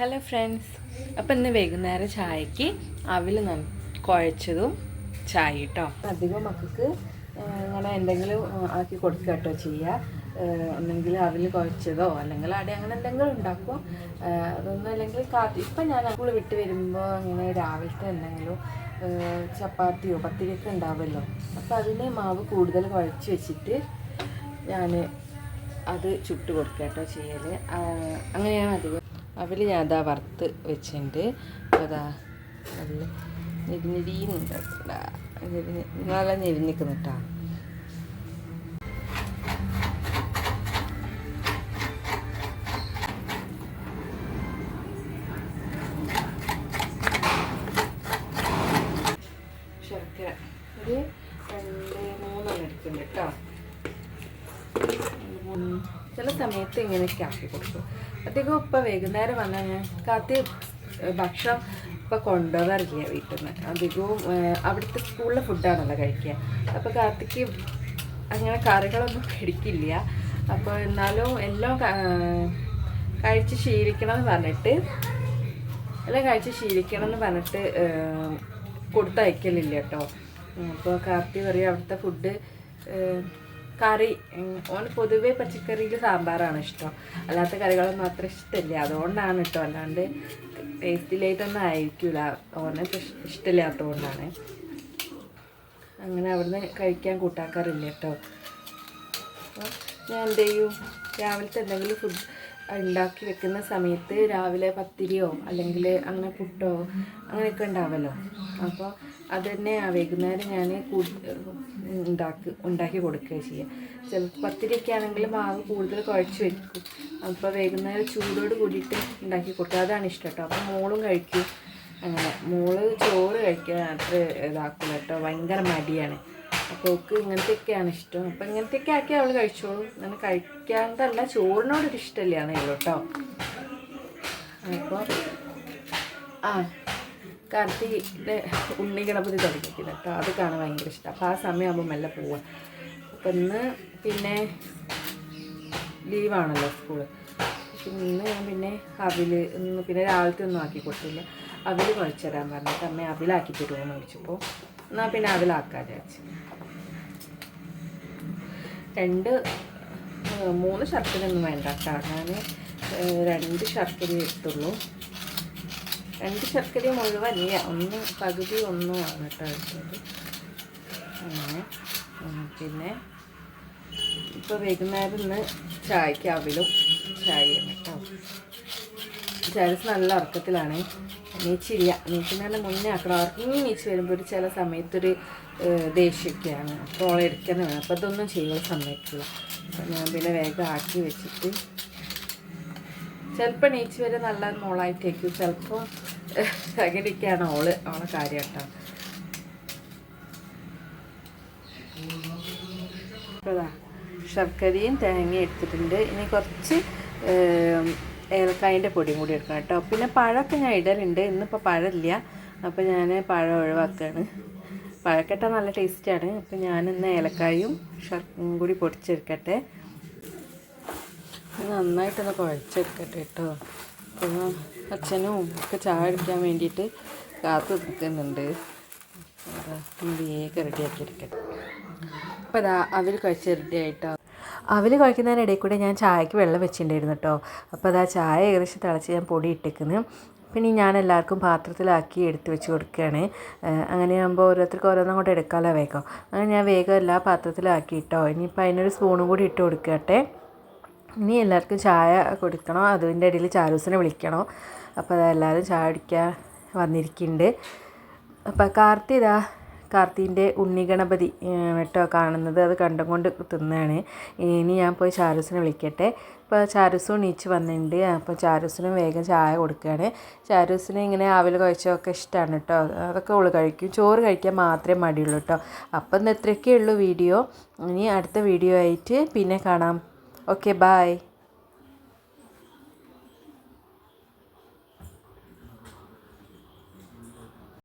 Hello friends അപ്പം ഇന്ന് വൈകുന്നേരം ചായക്ക് അവിൽ കുഴച്ചതും ചായ കേട്ടോ അധികം മക്കൾക്ക് ഇങ്ങനെ എന്തെങ്കിലും ആക്കി കൊടുക്കുക കേട്ടോ ചെയ്യുക ഒന്നെങ്കിൽ അവിൽ കുഴച്ചതോ അല്ലെങ്കിൽ അവിടെ അങ്ങനെ എന്തെങ്കിലും ഉണ്ടാക്കും അതൊന്നും അല്ലെങ്കിൽ കാത്തി ഇപ്പം ഞാൻ സ്കൂൾ വിട്ട് വരുമ്പോൾ ഇങ്ങനെ രാവിലത്തെ എന്തെങ്കിലും ചപ്പാത്തിയോ പത്തിരിയൊക്കെ ഉണ്ടാവുമല്ലോ അപ്പം അതിന് മാവ് കൂടുതൽ കുഴച്ച് വെച്ചിട്ട് ഞാൻ അത് ചുട്ട് കൊടുക്കുക കേട്ടോ ചെയ്യൽ അങ്ങനെയാണ് അധികം അവൽ ഞാൻ അതാ വറുത്ത് വെച്ചിട്ടുണ്ട്. അതാ നല്ല നെരിഞ്ഞിരിയുന്നുണ്ട് നല്ല ഞെരിഞ്ഞിക്കുന്നു കേട്ടോ ശർക്കര. ഒരു രണ്ട് മൂന്നെണ്ണം എടുക്കുന്നുണ്ട് കേട്ടോ. ചില സമയത്ത് ഇങ്ങനെയൊക്കെ ആക്കി കൊടുക്കും. അധികം ഇപ്പം വൈകുന്നേരം വന്നാൽ ഞാൻ കാത്തി ഭക്ഷണം ഇപ്പം കൊണ്ടുപോകാറില്ല വീട്ടിൽ നിന്ന് അധികവും അവിടുത്തെ സ്കൂളിലെ ഫുഡാണല്ലോ കഴിക്കുക. അപ്പോൾ കാത്തിക്ക് അങ്ങനെ കറികളൊന്നും പിടിക്കില്ല അപ്പോൾ എന്നാലും എല്ലാം കഴിച്ച് ശീലിക്കണം എന്ന് പറഞ്ഞിട്ട് എല്ലാം കഴിച്ച് ശീലിക്കണം എന്ന് പറഞ്ഞിട്ട് കൊടുത്തയക്കലില്ല കേട്ടോ. അപ്പോൾ കാർത്തി പറയും അവിടുത്തെ ഫുഡ് കറി ഓന് പൊതുവേ പച്ചക്കറിയിൽ സാമ്പാറാണ് ഇഷ്ടം. അല്ലാത്ത കറികളൊന്നും അത്ര ഇഷ്ടമില്ല. അതുകൊണ്ടാണ് കേട്ടോ അല്ലാണ്ട് ടേസ്റ്റിലായിട്ടൊന്നും ആയിരിക്കില്ല ഓന് ഇഷ്- ഇഷ്ടമില്ലാത്തതുകൊണ്ടാണ്. അങ്ങനെ അവിടുന്ന് കഴിക്കാൻ കൂട്ടാക്കാറില്ല കേട്ടോ അപ്പോൾ ഞാൻ എന്ത് ചെയ്യും? രാവിലത്തെ എന്തെങ്കിലും ഫുഡ് ഉണ്ടാക്കി വെക്കുന്ന സമയത്ത് രാവിലെ പത്തിരിയോ അല്ലെങ്കിൽ അങ്ങനെ പുട്ടോ അങ്ങനെയൊക്കെ ഉണ്ടാവല്ലോ. അപ്പോൾ അത് തന്നെ ആ വൈകുന്നേരം ഞാൻ ഉണ്ടാക്കി ഉണ്ടാക്കി കൊടുക്കുക ചെയ്യുക ചിലപ്പോൾ പത്തിരിയൊക്കെ ആണെങ്കിൽ മാവ് കൂടുതൽ കുഴച്ച് വെക്കും. അപ്പോൾ വൈകുന്നേരം ചൂടോട് കൂടിയിട്ട് ഉണ്ടാക്കി കൊടുക്കുക അതാണ് ഇഷ്ടം കേട്ടോ. അപ്പോൾ മോളും കഴിക്കും. അങ്ങനെ. മോൾ ചോറ് കഴിക്കാൻ അത്ര ഇതാക്കില്ല കേട്ടോ. ഭയങ്കര മടിയാണ്. അപ്പോൾ അവൾക്ക് ഇങ്ങനത്തെയൊക്കെയാണ് ഇഷ്ടം. അപ്പോൾ ഇങ്ങനത്തെയൊക്കെ ആക്കി അവൾ കഴിച്ചോളും. അങ്ങനെ കഴിക്കാണ്ടല്ല ചോറിനോടൊരു ഇഷ്ടമില്ലാന്നേ ഉള്ളൂ കേട്ടോ. അപ്പോൾ ആ. കാർത്തിയുടെ ഉണ്ണി ഗണപതി തുടങ്ങിയിരിക്കുന്നത് കേട്ടോ. അത് കാണാൻ ഭയങ്കര ഇഷ്ടം. അപ്പോൾ ആ സമയമാകുമ്പോൾ മെല്ലെ പോവാം. അപ്പം ഇന്ന് പിന്നെ ലീവാണല്ലോ സ്കൂൾ ഇന്ന് ഞാൻ പിന്നെ അവിൽ ഇന്ന് പിന്നെ രാവിലത്തെ ഒന്നും ആക്കി കൊടുത്തില്ല. അവിൽ കുഴച്ച് തരാൻ പറഞ്ഞിട്ട് അമ്മ അവിലാക്കി തരുമോ എന്ന് ചോദിച്ചപ്പോൾ എന്നാൽ പിന്നെ അവിലാക്കാൻ വിചാരിച്ചു. രണ്ട് മൂന്ന് ശർക്കരയൊന്നും വേണ്ട കേട്ടോ. ഞാൻ രണ്ട് ശർക്കര എടുത്തുള്ളൂ രണ്ട് ശർക്കര മുഴുവല്ല ഒന്ന് പകുതി ഒന്നുമാണ് കേട്ടോ എടുത്തത്. അങ്ങനെ പിന്നെ ഇപ്പോൾ വൈകുന്നേരം ഇന്ന് ചായക്ക് അവിലും ചായയാണ് കേട്ടോ. ചായസ് നല്ല ഉറക്കത്തിലാണ്. നീച്ചില്ല നീക്കുന്നതിന് മുന്നേ ആക്കണം. ഉറങ്ങി നീച്ച് വരുമ്പോൾ ഒരു ചില സമയത്തൊരു ദേഷ്യമൊക്കെയാണ് അപ്പോൾ ഓളെ എടുക്കണം വേണം. അപ്പോൾ അതൊന്നും ചെയ്യാൻ സമ്മതിക്കില്ല. അപ്പോൾ ഞാൻ പിന്നെ വേഗം ആക്കി വെച്ചിട്ട് ചിലപ്പോൾ നീച്ച് വരെ നല്ല മോളായിട്ടേക്കും ചിലപ്പോൾ പ്രകടിക്കാണ് ഓൾ അവളെ കാര്യം കേട്ടോ ശർക്കരയും തേങ്ങയും എടുത്തിട്ടുണ്ട്. ഇനി കുറച്ച് ഏലക്കായന്റെ പൊടിയും കൂടി എടുക്കണം കേട്ടോ. പിന്നെ പഴമൊക്കെ ഞാൻ ഇടലുണ്ട്. ഇന്നിപ്പോൾ പഴമില്ല. അപ്പോൾ ഞാൻ പഴം ഒഴിവാക്കുകയാണ് പഴക്കെട്ട നല്ല ടേസ്റ്റാണ്. അപ്പോൾ ഞാൻ ഇന്ന് ഏലക്കായും ശർക്കരയും കൂടി പൊടിച്ചെടുക്കട്ടെ. നന്നായിട്ടൊന്ന് കുഴച്ചെടുക്കട്ടെ കേട്ടോ. അച്ഛനും ഒക്കെ ചായ അടിക്കാൻ വേണ്ടിയിട്ട് കാത്തു നിൽക്കുന്നുണ്ട്. വേഗം റെഡിയാക്കി എടുക്കട്ടെ അപ്പോൾ അതാ അവർ കഴിച്ച് റെഡി ആയിട്ടോ? അവർ കഴിക്കുന്നതിനിടയിൽ കൂടെ ഞാൻ ചായക്ക് വെള്ളം വെച്ചിട്ടുണ്ടായിരുന്നു കേട്ടോ. അപ്പോൾ അതാ ചായ ഏകദേശം തിളച്ച് ഞാൻ പൊടി ഇട്ടേക്കുന്നു പിന്നെ ഞാൻ എല്ലാവർക്കും പാത്രത്തിലാക്കി എടുത്ത് വെച്ച് കൊടുക്കുകയാണ്. അങ്ങനെ അങ്ങനെയാകുമ്പോൾ ഓരോരുത്തർക്ക് ഓരോന്നും കൂടെ എടുക്കാമല്ലോ വേഗം. അങ്ങനെ ഞാൻ വേഗം എല്ലാ പാത്രത്തിലാക്കി ഇട്ടോ. ഇനിയിപ്പോൾ അതിനൊരു സ്പൂണും കൂടി ഇട്ട് കൊടുക്കട്ടെ. ഇനി എല്ലാവർക്കും ചായ കൊടുക്കണം. അതിന്റെ ഇടയിൽ ചാരൂസിനെ വിളിക്കണം. അപ്പോൾ അത് എല്ലാവരും ചായ കുടിക്കാൻ വന്നിരിക്കുന്നുണ്ട്. അപ്പോൾ കാർത്തി ഇതാ കാർത്തിന്റെ ഉണ്ണിഗണപതി ഗണപതി കേട്ടോ കാണുന്നത് അത് കണ്ടും കൊണ്ട് തിന്നാണ്. ഇനി ഞാൻ പോയി ചാരൂസിനെ വിളിക്കട്ടെ. ഇപ്പോൾ ചാരൂസും എണീച്ച് വന്നിട്ടുണ്ട്. അപ്പോൾ ചാരൂസിനും വേഗം ചായ കൊടുക്കുകയാണ്. ചാരൂസിന് ഇങ്ങനെ ആവിൽ കുഴച്ചതൊക്കെ ഇഷ്ടമാണ് കേട്ടോ. അതൊക്കെ ഉള്ളു കഴിക്കും. ചോറ് കഴിക്കാൻ മാത്രമേ മടിയുള്ളൂ കേട്ടോ. അപ്പം ഇന്ന് ഇത്രയൊക്കെ ഉള്ളൂ വീഡിയോ. ഇനി അടുത്ത വീഡിയോ ആയിട്ട് പിന്നെ കാണാം. Okay, bye.